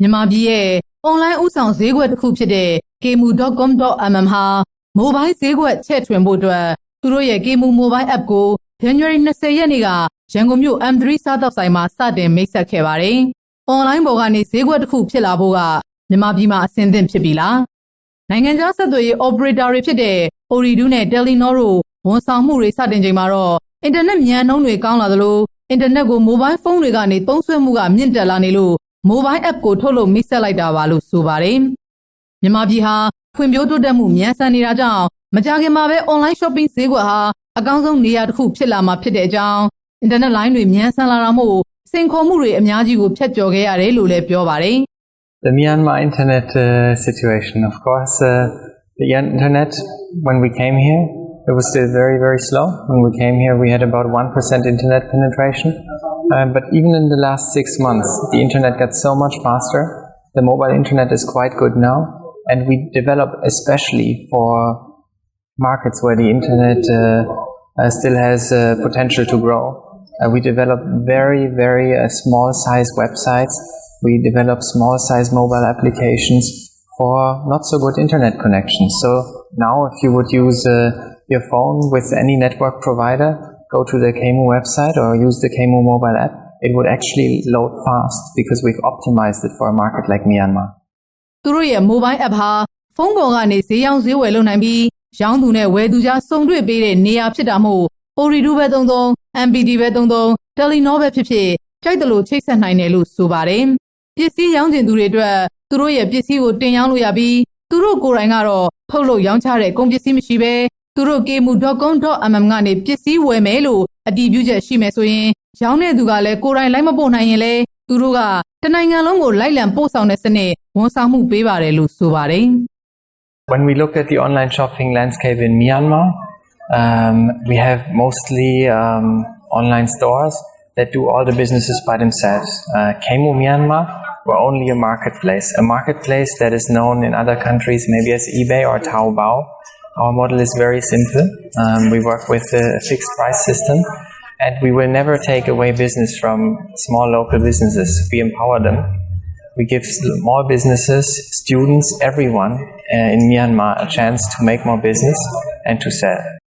မြန်မာပြည်ရဲ့အွန်လိုင်းဥဆောင်ဈေးကွက်တစ်ခုဖြစ်တဲ့ kemu.com.mm ဟာ mobile ဈေးကွက်ချဲ့ထွင်ဖို့အတွက်သူတို့ရဲ့ kemu mobile app ကို January 20ရက်နေ့ကရန်ကုန်မြို့ M3 စားတောက်ဆိုင်မှာစတင်မိတ်ဆက်ခဲ့ပါတယ်။ online ပေါ်ကနေဈေးကွက်တစ်ခုဖြစ်လာဖို့ကမြန်မာပြည်မှာအဆင်သင့်ဖြစ်ပြီလား။နိုင်ငံခြားဆက်သွယ်ရေး operator တွေဖြစ်တဲ့ Ooredoo နဲ့ Telenor တို့ဝန်ဆောင်မှုတွေစတင်ချိန်မှာတော့အင်တာနက်မြန်နှုန်းတွေကောင်းလာသလိုအင်တာနက်ကိုမိုဘိုင်းဖုန်းတွေကနေသုံးစွဲမှုကမြင့်တက်လာနေလို့ mobile app ကိုထုတ်လုပ်မိတ်ဆက်လိုက်တာပါလို့ဆိုပါတယ်။မြန်မာပြည်ဟာဖွံ့ဖြိုးတိုးတက်မှုမြန်ဆန်နေတာကြောင့်မကြခင်မှာပဲ online shopping ဈေးကွက်ဟာအကောင်းဆုံးနေရာတစ်ခုဖြစ်လာမှာဖြစ်တဲ့အကြောင်း internet line တွေမြန်ဆန်လာတာမို့စိန်ခေါ်မှုတွေအများကြီးကိုဖျက်ကျော်ခဲ့ရတယ်လို့လည်းပြောပါတယ်။ the Myanmar internet uh, situation. Of course, uh, the internet, when we came here, it was still very, very slow. When we came here, we had about 1% internet penetration. Um, but even in the last six months, the internet got so much faster. The mobile internet is quite good now, and we develop especially for markets where the internet uh, uh still has uh, potential to grow. Uh, we develop very, very small size websites. We develop small size mobile applications for not so good internet connections. So now, if you would use your phone with any network provider, go to the KMO website or use the KMO mobile app, it would actually load fast because we've optimized it for a market like Myanmar. သူတို့ရဲ့ mobile app ဟာဖုန်းပေါ်ကနေဈေးရောင်းဈေးဝယ်လုပ်နိုင်ပြီးရောင်းသူနဲ့ဝယ်သူကြားစုံတွေ့ပေးတဲ့နေရာဖြစ်တာမို့ ORIDU ပဲသုံးသုံး MPD ပဲသုံးသုံး Telenor ပဲဖြစ်ဖြစ်ကြိုက်တယ်လို့ချိတ်ဆက်နိုင်တယ်လို့ဆိုပါတယ်။ပစ္စည်းရောင်းချင်သူတွေအတွက်သူတို့ရဲ့ပစ္စည်းကိုတင်ရောင်းလို့ရပြီးသူတို့ကိုယ်တိုင်ကတော့ထုတ်လုပ်ရောင်းချတဲ့ကုန်ပစ္စည်းမရှိဘဲသူတို့ကေမှုဒေါကုန်းဒေါအမမ်ကနေပစ္စည်းဝယ်မယ်လို့အတည်ပြုချက်ရှိမယ်ဆိုရင်ရောင်းတဲ့သူကလည်းကိုယ်တိုင်လိုက်မပို့နိုင်ရင်လေသူတို့ကတနိုင်ငံလုံးကိုလိုက်လံပို့ဆောင်တဲ့စနစ်ဝန်ဆောင်မှုပေးပါတယ်လို့ဆိုပါတယ် When we look at the online shopping landscape in Myanmar, um, we have mostly um, online stores that do all the businesses by themselves. Uh, Kemu Myanmar were only a marketplace, a marketplace that is known in other countries maybe as eBay or Taobao. Our model is very simple. Um, we work with a fixed price system and we will never take away business from small local businesses. We empower them. We give small businesses, students, everyone uh, in Myanmar a chance to make more business and to sell.